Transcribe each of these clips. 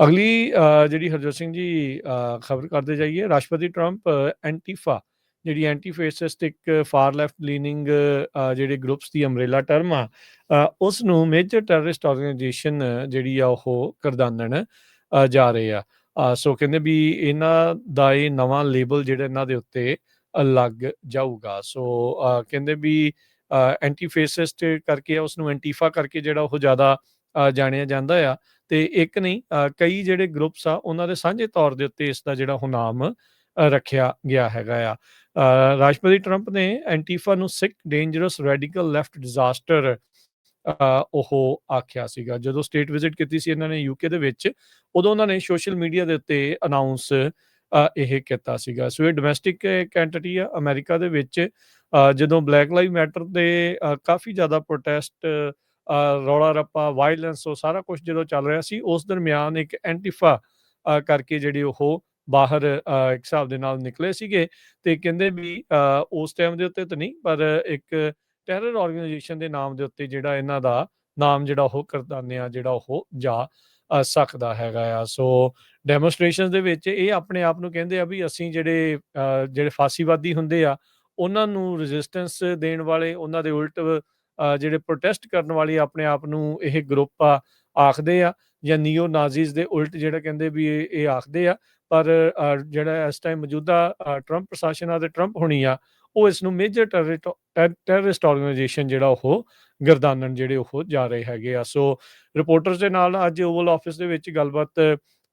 ਅਗਲੀ ਜਿਹੜੀ ਹਰਜੋਤ ਸਿੰਘ ਜੀ ਖਬਰ ਕਰਦੇ ਜਾਈਏ ਰਾਸ਼ਟਰਪਤੀ ਟਰੰਪ ਐਂਟੀਫਾ ਜਿਹੜੀ anti fascistic far left leaning ਜਿਹੜੇ ਗਰੁੱਪਸ ਦੀ ਅੰਬ੍ਰੇਲਾ ਟਰਮ ਆ ਉਸ ਨੂੰ ਮੇਜਰ ਟੈਰਰਿਸਟ ਆਰਗੇਨਾਈਜੇਸ਼ਨ ਜਿਹੜੀ ਆ ਉਹ ਕਰਦਾਨਣ ਜਾ ਰਹੇ ਆ। ਸੋ ਕਹਿੰਦੇ ਵੀ ਇਹਨਾਂ ਦਾ ਇਹ ਨਵਾਂ ਲੇਬਲ ਜਿਹੜਾ ਇਹਨਾਂ ਦੇ ਉੱਤੇ ਲੱਗ ਜਾਊਗਾ। ਸੋ ਕਹਿੰਦੇ ਵੀ ਐਂਟੀ ਫੈਸਿਸਟ ਕਰਕੇ ਆ, ਉਸ ਨੂੰ ਐਂਟੀਫਾ ਕਰਕੇ ਜਿਹੜਾ ਉਹ ਜ਼ਿਆਦਾ ਜਾਣਿਆ ਜਾਂਦਾ ਆ। ਤੇ ਇੱਕ ਨਹੀਂ ਕਈ ਜਿਹੜੇ ਗਰੁੱਪਸ ਆ, ਉਹਨਾਂ ਦੇ ਸਾਂਝੇ ਤੌਰ ਦੇ ਉੱਤੇ ਇਸ ਦਾ ਜਿਹੜਾ ਉਹ ਨਾਮ ਰੱਖਿਆ ਗਿਆ ਹੈਗਾ ਆ। ਰਾਸ਼ਟਰਪਤੀ ਟਰੰਪ ਨੇ ਐਂਟੀਫਾ ਨੂੰ sick dangerous radical left disaster ਉਹ ਆਖਿਆ ਸੀਗਾ। ਜਦੋਂ ਸਟੇਟ ਵਿਜ਼ਿਟ ਕੀਤੀ ਸੀ ਇਹਨਾਂ ਨੇ ਯੂਕੇ ਦੇ ਵਿੱਚ, ਉਦੋਂ ਉਹਨਾਂ ਨੇ ਸੋਸ਼ਲ ਮੀਡੀਆ ਦੇ ਉੱਤੇ ਅਨਾਉਂਸ ਇਹ ਕੀਤਾ ਸੀਗਾ। ਸੋ ਇਹ ਡੋਮੈਸਟਿਕ ਕੈਂਟੀਟੀ ਆ, ਅਮਰੀਕਾ ਦੇ ਵਿੱਚ ਜਦੋਂ ਬਲੈਕ ਲਾਈਵ ਮੈਟਰ ਦੇ ਕਾਫੀ ਜ਼ਿਆਦਾ ਪ੍ਰੋਟੈਸਟ ਰੌਲਾ ਰੱਪਾ ਵਾਇਲੈਂਸ ਉਹ ਸਾਰਾ ਕੁਝ ਜਦੋਂ ਚੱਲ ਰਿਹਾ ਸੀ, ਉਸ ਦਰਮਿਆਨ ਇੱਕ ਐਂਟੀਫਾ ਕਰਕੇ ਜਿਹੜੀ ਉਹ ਬਾਹਰ ਇੱਕ ਹਿਸਾਬ ਦੇ ਨਾਲ ਨਿਕਲੇ ਸੀਗੇ ਤੇ ਕਹਿੰਦੇ ਵੀ ਉਸ ਟਾਈਮ ਦੇ ਉੱਤੇ ਤਾਂ ਨਹੀਂ, ਪਰ ਇੱਕ ਟੈਰਰ ਆਰਗੇਨਾਈਜੇਸ਼ਨ ਦੇ ਨਾਮ ਦੇ ਉੱਤੇ ਜਿਹੜਾ ਇਹਨਾਂ ਦਾ ਨਾਮ ਜਿਹੜਾ ਉਹ ਕਰਦਾਨੇ ਕਰਦਾਨਿਆ ਜਿਹੜਾ ਉਹ ਜਾ ਸਕਦਾ ਹੈਗਾ ਆ। ਸੋ ਡੈਮੋਨਸਟ੍ਰੇਸ਼ਨਸ ਦੇ ਵਿੱਚ ਇਹ ਆਪਣੇ ਆਪ ਨੂੰ ਕਹਿੰਦੇ ਆ ਵੀ ਅਸੀਂ ਜਿਹੜੇ ਜਿਹੜੇ ਫਾਸੀਵਾਦੀ ਹੁੰਦੇ ਆ, ਉਹਨਾਂ ਨੂੰ ਰੈਜ਼ਿਸਟੈਂਸ ਦੇਣ ਵਾਲੇ, ਉਹਨਾਂ ਦੇ ਉਲਟ ਜਿਹੜੇ ਪ੍ਰੋਟੈਸਟ ਕਰਨ ਵਾਲੇ ਆਪਣੇ ਆਪ ਨੂੰ ਇਹ ਗਰੁੱਪ ਆ ਆਖਦੇ ਆ ਜਾਂ ਨੀਓ ਨਾਜ਼ੀਜ਼ ਦੇ ਉਲਟ ਜਿਹੜਾ ਕਹਿੰਦੇ ਵੀ ਇਹ ਆਖਦੇ ਆ ਪਰ ਜਿਹੜਾ ਇਸ ਟਾਈਮ ਮੌਜੂਦਾ ਅ, ਪ੍ਰਸ਼ਾਸਨ ਆ ਤੇ ਟਰੰਪ ਹੋਣੀ ਆ ਉਹ ਇਸ ਨੂੰ ਮੇਜਰ ਟੈਰਰਿਸਟ ਆਰਗੇਨਾਈਜੇਸ਼ਨ ਜਿਹੜਾ ਉਹ ਗਰਦਾਨਣ ਜਿਹੜੇ ਉਹ ਜਾ ਰਹੇ ਹੈਗੇ ਆ। ਸੋ ਰਿਪੋਰਟਰਸ ਦੇ ਨਾਲ ਅੱਜ ਓਵਲ ਆਫਿਸ ਦੇ ਵਿੱਚ ਗੱਲਬਾਤ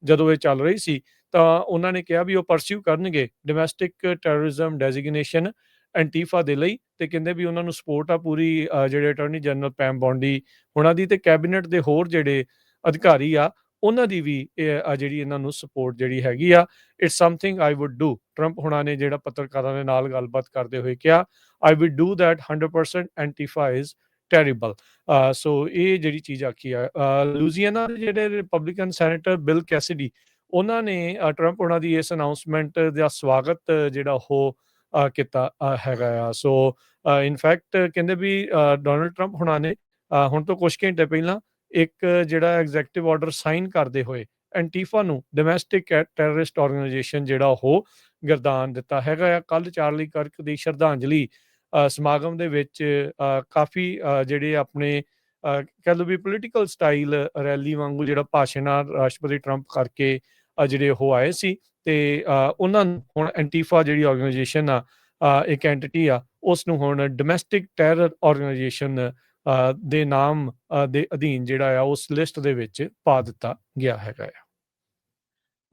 ਜਦੋਂ ਇਹ ਚੱਲ ਰਹੀ ਸੀ ਤਾਂ ਉਹਨਾਂ ਨੇ ਕਿਹਾ ਵੀ ਉਹ ਪਰਸਿਊ ਕਰਨਗੇ ਡੋਮੈਸਟਿਕ ਟੈਰਰਿਜ਼ਮ ਡੈਜ਼ਿਗਨੇਸ਼ਨ ਐਂਟੀਫਾ ਦੇ ਲਈ ਤੇ ਕਹਿੰਦੇ ਵੀ ਉਹਨਾਂ ਨੂੰ ਸਪੋਰਟ ਆ ਪੂਰੀ ਜਿਹੜੇ ਅਟਾਰਨੀ ਜਨਰਲ ਪੈਮ ਬੌਂਡੀ ਉਹਨਾਂ ਦੀ ਤੇ ਕੈਬਨਿਟ ਦੇ ਹੋਰ ਜਿਹੜੇ ਅਧਿਕਾਰੀ ਆ ਉਹਨਾਂ ਦੀ ਵੀ ਇਹ ਜਿਹੜੀ ਇਹਨਾਂ ਨੂੰ ਸਪੋਰਟ ਜਿਹੜੀ ਹੈਗੀ ਆ it's something I would do Trump ਹੁਣਾਂ ਨੇ ਜਿਹੜਾ ਪੱਤਰਕਾਰਾਂ ਦੇ ਨਾਲ ਗੱਲਬਾਤ ਕਰਦੇ ਹੋਏ ਕਿਹਾ I will do that 100% Antifa is terrible so ਇਹ ਜਿਹੜੀ ਚੀਜ਼ ਆਖੀ ਆ ਲੂਜ਼ੀਆਨਾ ਦੇ ਜਿਹੜੇ ਰਿਪਬਲਿਕਨ ਸੈਨੇਟਰ ਬਿਲ ਕੈਸਿਡੀ ਉਹਨਾਂ ਨੇ ਅ, ਟਰੰਪ ਉਹਨਾਂ ਦੀ ਇਸ ਅਨਾਉਂਸਮੈਂਟ ਦਾ ਸਵਾਗਤ ਜਿਹੜਾ ਉਹ ਕੀਤਾ ਹੈਗਾ ਆ। ਸੋ ਇਨਫੈਕਟ ਕਹਿੰਦੇ ਵੀ ਡੋਨਲਡ ਟਰੰਪ ਹੁਣਾਂ ਨੇ ਹੁਣ ਤੋਂ ਕੁਝ ਘੰਟੇ ਪਹਿਲਾਂ ਇੱਕ ਜਿਹੜਾ ਐਗਜ਼ੈਕਟਿਵ ਆਰਡਰ ਸਾਈਨ ਕਰਦੇ ਹੋਏ ਐਂਟੀਫਾ ਨੂੰ ਡੋਮੈਸਟਿਕ ਟੈਰਰਿਸਟ ਆਰਗੇਨਾਈਜੇਸ਼ਨ ਜਿਹੜਾ ਉਹ ਗਰਦਾਨ ਦਿੱਤਾ। ਹੈਗਾ ਆ ਕੱਲ ਚਾਰਲੀ ਕਰਕ ਦੀ ਸ਼ਰਧਾਂਜਲੀ ਸਮਾਗਮ ਦੇ ਵਿੱਚ ਕਾਫੀ ਜਿਹੜੇ ਆਪਣੇ ਅ, ਕਹਿ ਲਓ ਵੀ ਪੋਲੀਟੀਕਲ ਸਟਾਈਲ ਰੈਲੀ ਵਾਂਗੂ ਜਿਹੜਾ ਭਾਸ਼ਣ ਆ ਰਾਸ਼ਟਰਪਤੀ ਟਰੰਪ ਕਰਕੇ ਜਿਹੜੇ ਉਹ ਆਏ ਸੀ ਤੇ ਉਹਨਾਂ ਹੁਣ ਐਂਟੀਫਾ ਜਿਹੜੀ ਆਰਗੇਨਾਈਜੇਸ਼ਨ ਆ ਅ, ਇੱਕ ਐਂਟੀਟੀ ਆ ਉਸ ਨੂੰ ਹੁਣ ਡੋਮੈਸਟਿਕ ਟੈਰਰ ਆਰਗੇਨਾਈਜੇਸ਼ਨ ਦੇ ਨਾਮ ਦੇ ਅਧੀਨ ਜਿਹੜਾ ਆ ਉਸ ਲਿਸਟ ਦੇ ਵਿੱਚ ਪਾ ਦਿੱਤਾ ਗਿਆ ਹੈਗਾ ਆ।